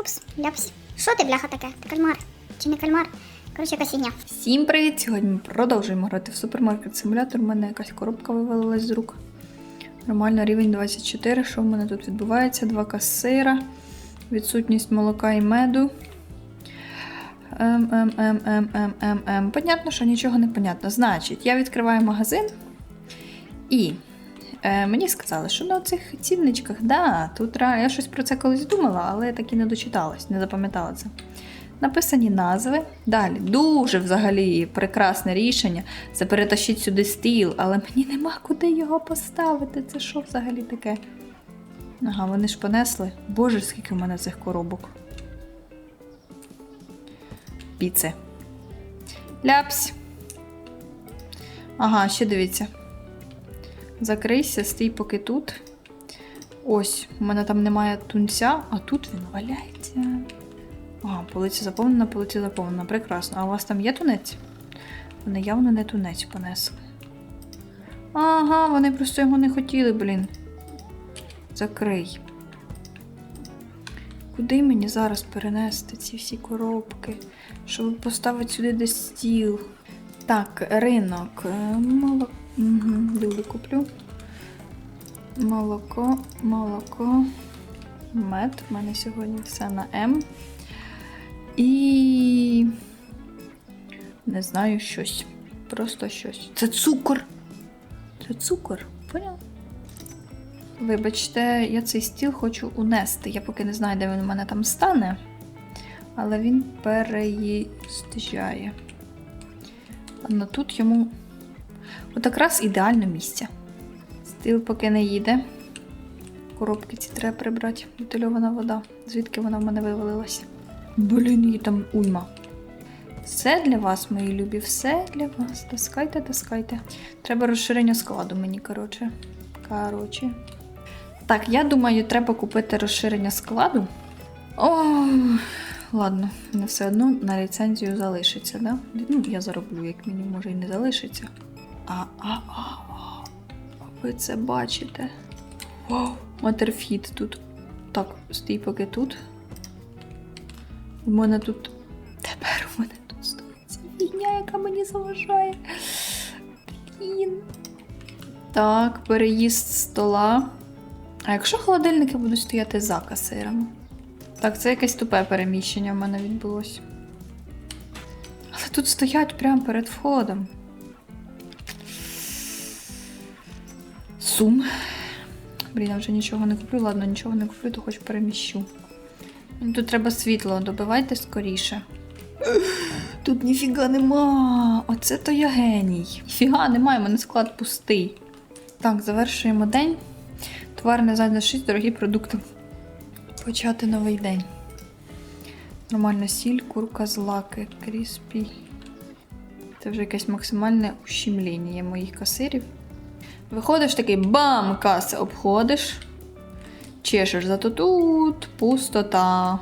Упс, ляпс. Що ти, бляха, таке? Ти кальмар? Чи не кальмар? Коротше, якась фігня. Всім привіт! Сьогодні ми продовжуємо грати в супермаркет симулятор. У мене якась коробка вивалилась з рук. Нормально, рівень 24. Що в мене тут відбувається? Два касира, відсутність молока і меду. Ем, ем, ем, ем. Понятно, що нічого не понятно. Значить, я відкриваю магазин і е, мені сказали, що на цих цінничках, да, тут я щось про це колись думала, але так і не дочиталась, не запам'ятала це. Написані назви. Далі дуже взагалі прекрасне рішення. Це перетащить сюди стіл, але мені нема куди його поставити. Це що взагалі таке? Ага, вони ж понесли. Боже, скільки в мене цих коробок. Піци. Ляпсь. Ага, ще дивіться. Закрийся, стій поки тут. Ось, у мене там немає тунця, а тут він валяється. Ага, полиця заповнена, полиця заповнена. Прекрасно. А у вас там є тунець? Вони явно не тунець понесли. Ага, вони просто його не хотіли, блін. Закрий. Куди мені зараз перенести ці всі коробки, щоб поставити сюди десь стіл? Так, ринок. Е, Молоко. Угу, люблю куплю. Молоко, молоко, мед. У мене сьогодні все на М. І. Не знаю щось. Просто щось. Це цукор. Це цукор. Поняв? Вибачте, я цей стіл хочу унести. Я поки не знаю, де він у мене там стане. Але він переїжджає. Ладно, тут йому. От якраз ідеальне місце. Стіл поки не їде. Коробки ці треба прибрати. Бутильована вода. Звідки вона в мене вивалилася? Блін, її там уйма. Все для вас, мої любі, все для вас. Таскайте, таскайте. Треба розширення складу мені, коротше. Коротше. Так, я думаю, треба купити розширення складу. О, ладно, не все одно на ліцензію залишиться, да? Ну, я зароблю, як мінімум, може і не залишиться. А, а, а, а. Ви це бачите? Вау, матерфіт тут. Так, стій поки тут. У мене тут. Тепер у мене тут стоїть фігня, яка мені заважає. Блін. Так, переїзд стола. А якщо холодильники будуть стояти за касирами? Так, це якесь тупе переміщення в мене відбулося. Але тут стоять прямо перед входом. Сум. Блін, я вже нічого не куплю. Ладно, нічого не куплю, то хоч переміщу. Ну, Тут треба світло, добивайте скоріше. Тут ніфіга нема. Оце то я геній. Ніфіга немає, у мене склад пустий. Так, завершуємо день. Товарне задня 6, дорогі продукти. Почати новий день. Нормальна сіль, курка з лаки, кріспі. Це вже якесь максимальне ущемлення моїх касирів. Виходиш такий бам! Каси обходиш. Чешеш, зато тут пустота.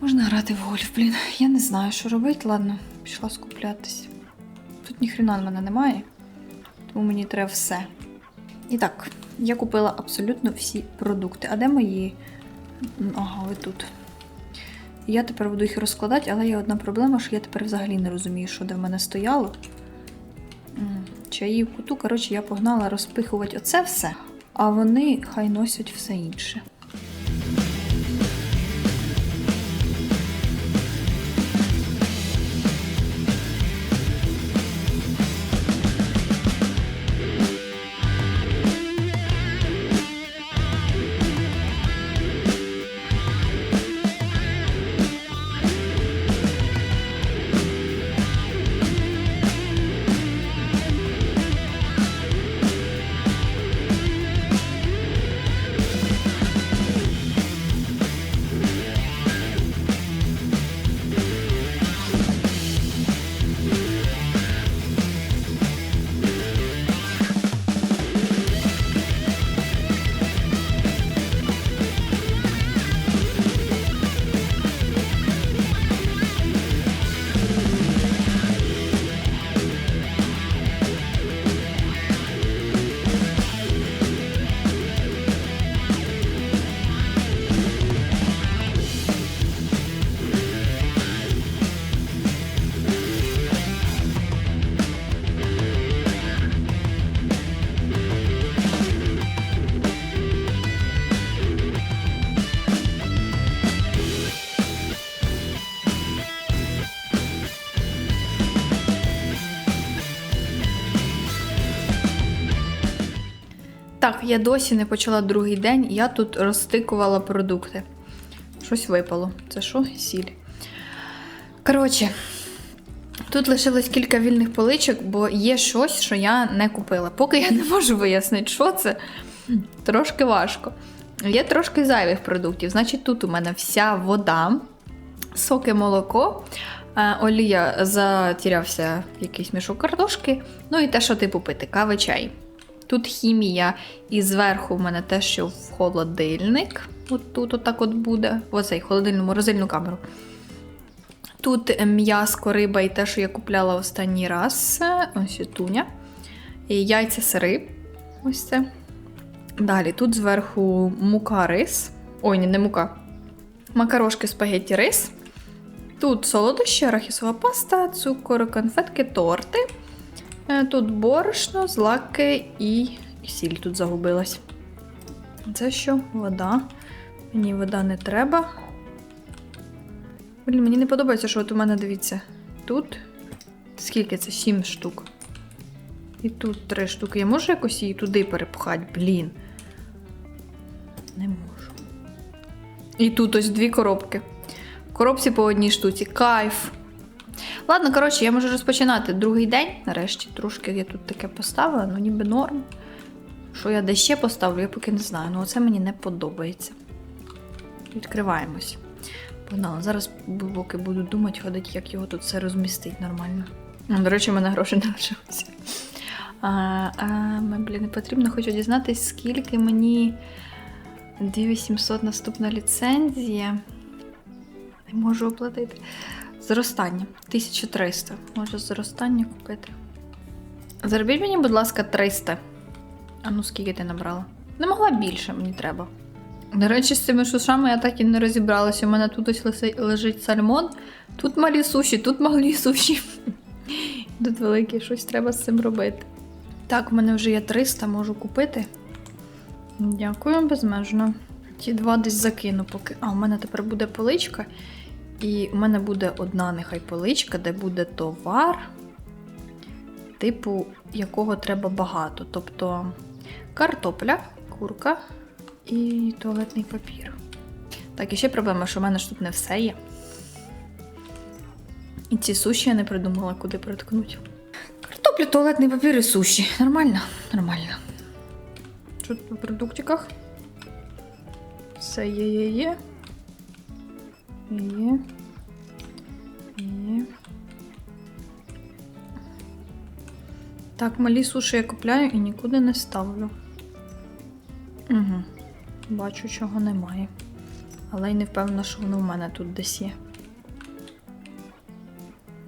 Можна грати в гольф, блін. Я не знаю, що робити. Ладно, пішла скуплятись. Тут ніхрена в мене немає, тому мені треба все. І так, я купила абсолютно всі продукти. А де мої? Ага, ви тут. Я тепер буду їх розкладати, але є одна проблема, що я тепер взагалі не розумію, що де в мене стояло. М, ту, коротше, я погнала розпихувати оце все, а вони хай носять все інше. Так, я досі не почала другий день, я тут розстикувала продукти. Щось випало. Це що? Сіль. Коротше, тут лишилось кілька вільних поличок, бо є щось, що я не купила. Поки я не можу вияснити, що це, трошки важко. Є трошки зайвих продуктів. Значить, тут у мене вся вода, соки, молоко, е, олія затірявся якийсь мішок картошки, ну і те, що типу пити, кави, чай. Тут хімія, і зверху в мене те, що в холодильник. От тут отак от буде. Оцей холодильну морозильну камеру. Тут м'яско, риба і те, що я купляла останній раз. Ось туня. І яйця сири. Ось це. Далі тут зверху мука рис. Ой, ні, не мука. Макарошки, спагетті рис. Тут солодощі, арахісова паста, цукор, конфетки, торти. Е, Тут борошно, злаки і сіль тут загубилась. Це що? Вода. Мені вода не треба. Блін, мені не подобається, що от у мене дивіться. Тут скільки це? Сім штук. І тут три штуки. Я можу якось її туди перепхати? Блін. Не можу. І тут ось дві коробки. В коробці по одній штуці. Кайф. Ладно, коротше, я можу розпочинати другий день. Нарешті трошки я тут таке поставила, ну ніби норм. Що я де ще поставлю, я поки не знаю. Ну оце мені не подобається. Відкриваємось. Погнали. Зараз поки буду думати, ходити, як його тут все розмістити нормально. Ну, До речі, в мене грошей не лишилося. А, а, меблі не потрібно, хочу дізнатися, скільки мені 2800 наступна ліцензія. Не можу оплатити. Зростання 1300. Можу зростання купити. Заробіть мені, будь ласка, 300. А ну скільки ти набрала? Не могла більше, мені треба. До речі, з цими шушами я так і не розібралася. У мене тут ось лежить сальмон, тут малі суші, тут малі суші. Тут велике щось треба з цим робити. Так, в мене вже є 300, можу купити. Дякую, безмежно. Ті два десь закину поки. А, у мене тепер буде поличка. І у мене буде одна нехай поличка, де буде товар, типу, якого треба багато. Тобто картопля, курка і туалетний папір. Так, і ще проблема, що в мене ж тут не все є. І ці суші я не придумала, куди приткнути. Картопля, туалетний папір і суші. Нормально? Нормально. Що тут по продуктиках? Все є, є, є. Є. Є. Так, малі суші я купляю і нікуди не ставлю. Угу. Бачу, чого немає. Але й не впевнена, що воно в мене тут десь є.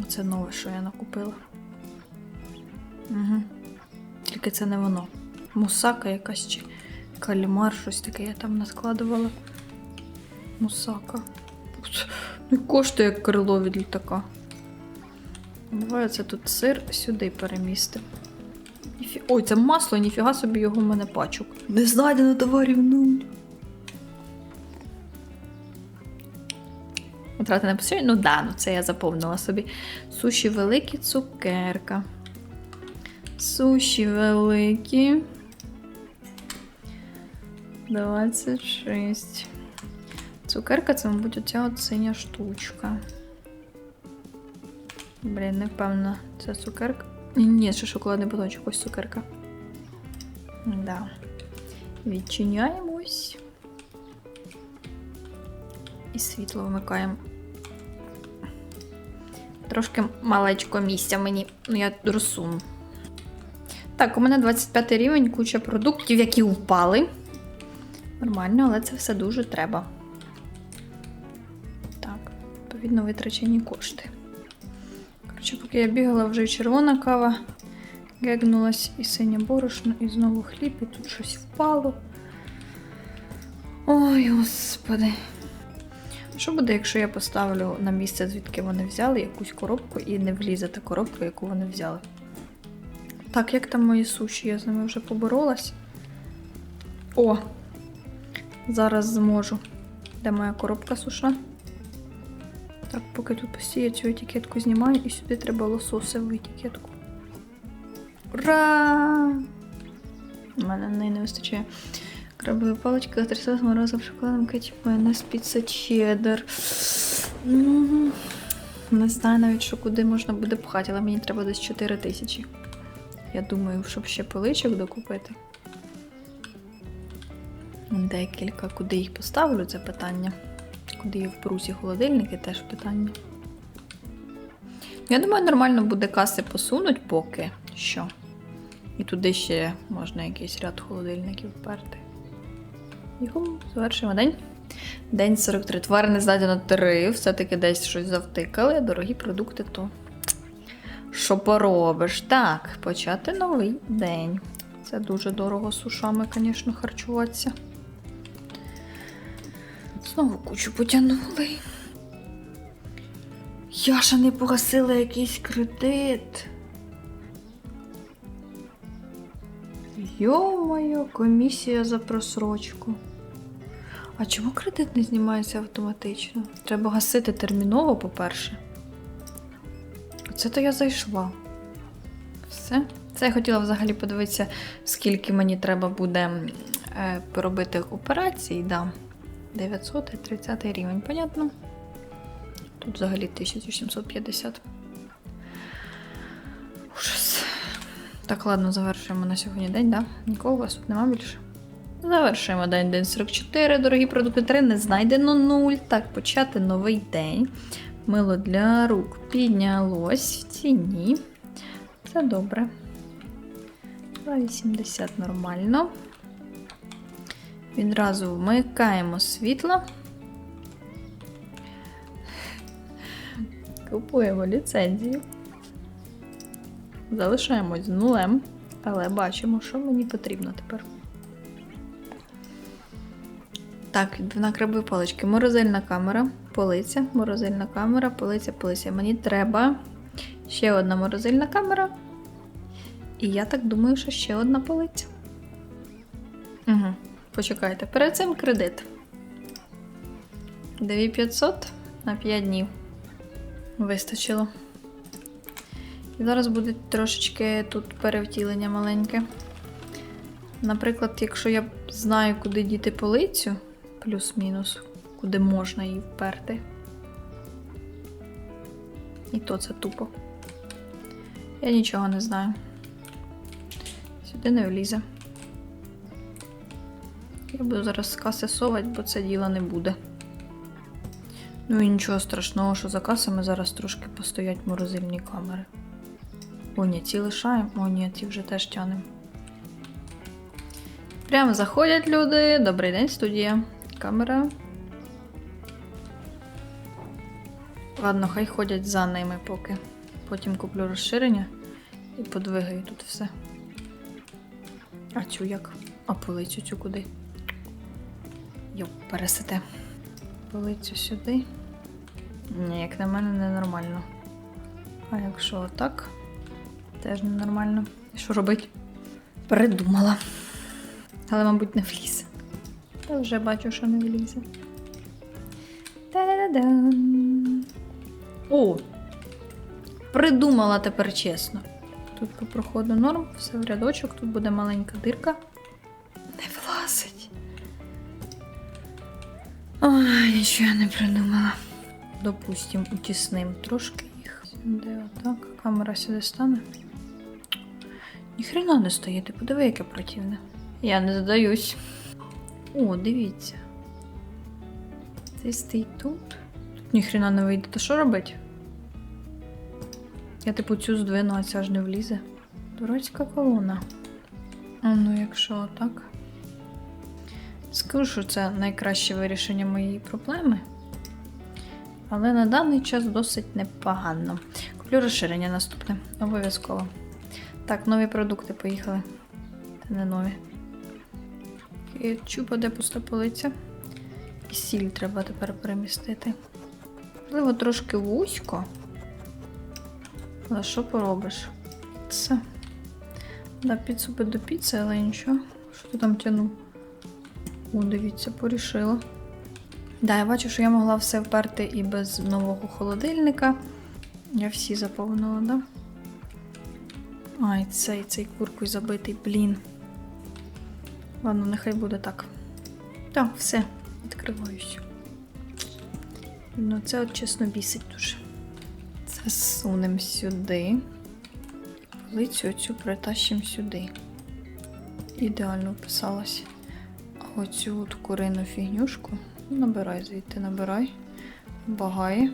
Оце нове, що я накупила. Угу. Тільки це не воно. Мусака якась чи кальмар, щось таке я там наскладувала. Мусака. Не коштує як крило від літака. Давай це тут сир сюди перемістимо. Ніфі... Ой, це масло, ніфіга собі його в мене пачок. Не знайдено товарів нуль. Витрати не посилюють? Ну да, ну це я заповнила собі. Суші великі, цукерка. Суші великі. 26. Цукерка це, мабуть, оця синя штучка. Блін, не впевнена, це цукерка. Ні, ні, це шоколадний батончик, ось цукерка. Да. Відчиняємось. І світло вмикаємо. Трошки малечко місця мені. Ну, я розсуну. Так, у мене 25 рівень, куча продуктів, які впали. Нормально, але це все дуже треба. Відповідно, витрачені кошти. Коротше, поки я бігала, вже червона кава гегнулась, і синє борошно, і знову хліб, і тут щось впало. Ой, господи. Що буде, якщо я поставлю на місце, звідки вони взяли, якусь коробку і не влізе та коробка, яку вони взяли? Так, як там мої суші? Я з ними вже поборолась. О! Зараз зможу. Де моя коробка суша? Так, поки тут постійно цю етикетку знімаю, і сюди треба лососеву етикетку. Ура! У мене на неї не вистачає. Крабові палички, латрисос, морозив, шоколадом, кетчуп, майонез, піца, чеддер. Не знаю навіть, що куди можна буде пхати, але мені треба десь 4 тисячі. Я думаю, щоб ще поличок докупити. Декілька, куди їх поставлю, це питання. Куди їх впру ці холодильники, теж питання. Я думаю, нормально буде каси посунуть поки що. І туди ще можна якийсь ряд холодильників вперти. Його завершуємо день. День 43. Твари не знайдено 3. Все-таки десь щось завтикали. Дорогі продукти, то що поробиш? Так, почати новий день. Це дуже дорого сушами, звісно, харчуватися. Знову кучу потягнули. Яша не погасила якийсь кредит. Йо-моє, комісія за просрочку. А чому кредит не знімається автоматично? Треба гасити терміново, по-перше. Оце то я зайшла. Все. Це я хотіла взагалі подивитися, скільки мені треба буде е, поробити операцій. Да. 930 рівень, понятно? Тут взагалі 1750. Ужас. Так, ладно, завершуємо на сьогодні день, да? Нікого у вас тут нема більше. Завершуємо день, день 44. Дорогі продукти 3 не знайдено 0. Так, почати новий день. Мило для рук піднялось в ціні. Це добре. 2,80 нормально. Відразу вмикаємо світло. Купуємо ліцензію. Залишаємось з нулем, але бачимо, що мені потрібно тепер. Так, на крабові палички. Морозильна камера, полиця, морозильна камера, полиця, полиця. Мені треба ще одна морозильна камера. І я так думаю, що ще одна полиця. Угу. Почекайте. Перед цим кредит. 2500 на 5 днів. Вистачило. І зараз буде трошечки тут перевтілення маленьке. Наприклад, якщо я знаю, куди діти полицю, плюс-мінус, куди можна її вперти. І то це тупо. Я нічого не знаю. Сюди не влізе. Я буду зараз совати, бо це діло не буде. Ну і нічого страшного, що за касами зараз трошки постоять морозильні камери. О, ні, ці лишаємо. О, ні, ці вже теж тянемо. Прямо заходять люди. Добрий день, студія. Камера. Ладно, хай ходять за ними поки. Потім куплю розширення і подвигаю тут все. А цю як? А полицю цю куди? Йоп, пересете. Полицю сюди. Ні, як на мене, ненормально. А якщо отак, теж ненормально. І що робить? Придумала. Але, мабуть, не влізе. Та вже бачу, що не влізе. Та-да-дан. О! Придумала тепер чесно. Тут по проходу норм, все в рядочок, тут буде маленька дирка. Нічого не придумала. Допустим, утісним трошки їх. Сюди отак. Камера сюди стане. Ніхрена не стоїть, ти подиви, яке противне. Я не здаюсь. О, дивіться. Цей стоїть тут. Тут ніхрена не вийде. То що робить? Я типу цю здвину, а ця ж не влізе. Дурацька колона. А ну, якщо отак. Скажу, що це найкраще вирішення моєї проблеми. Але на даний час досить непогано. Куплю розширення наступне. Обов'язково. Так, нові продукти поїхали. Та не нові. Кетчупа, де пуста полиця. І сіль треба тепер перемістити. Можливо, трошки вузько. Але що поробиш? Це. Да, піцу до піци, але нічого. Що ти там тянув? О, дивіться, порішила. Да, я бачу, що я могла все вперти і без нового холодильника. Я всі заповнила, да? Ай, цей, цей куркою забитий, блін. Ладно, нехай буде так. Так, все, відкриваюся. Ну, це от чесно бісить дуже. Це сунемо сюди. Полицю оцю притащимо сюди. Ідеально вписалась. Оцю от курину фігнюшку. Набирай звідти, набирай. Багає.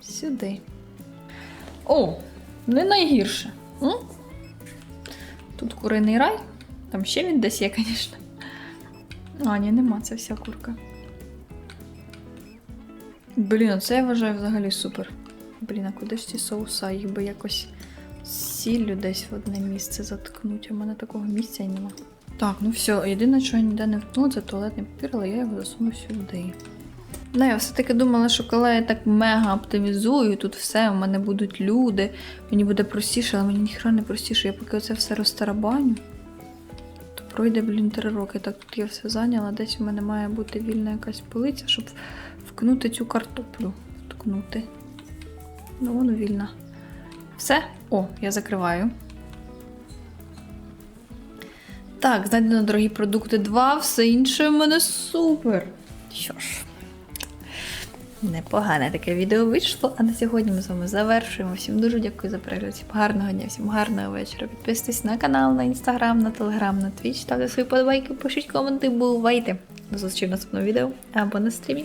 Сюди. О, не найгірше. М? Тут куриний рай. Там ще він десь є, звісно. А, ні, нема, це вся курка. Блін, це я вважаю взагалі супер. Блін, а куди ж ці соуса? Їх би якось сіллю десь в одне місце заткнуть. У мене такого місця й нема. Так, ну все, єдине, що я ніде не вткнула, це туалетний папір, але я його засуну сюди. Ну, я все-таки думала, що коли я так мега оптимізую, тут все, у мене будуть люди, мені буде простіше, але мені ніхто не простіше. Я поки це все розтарабаню, то пройде, блін, три роки. Так тут я все зайняла. Десь у мене має бути вільна якась полиця, щоб вкнути цю картоплю. Вткнути. Ну, воно вільна. Все? О, я закриваю. Так, знайдено дорогі продукти 2, все інше в мене супер. Що ж, непогане таке відео вийшло. А на сьогодні ми з вами завершуємо. Всім дуже дякую за перегляд. Всім гарного дня, всім гарного вечора. Підписуйтесь на канал, на інстаграм, на телеграм, на твіч, ставте свої подобайки, пишіть коменти, бувайте. До зустрічі в наступному відео або на стрімі.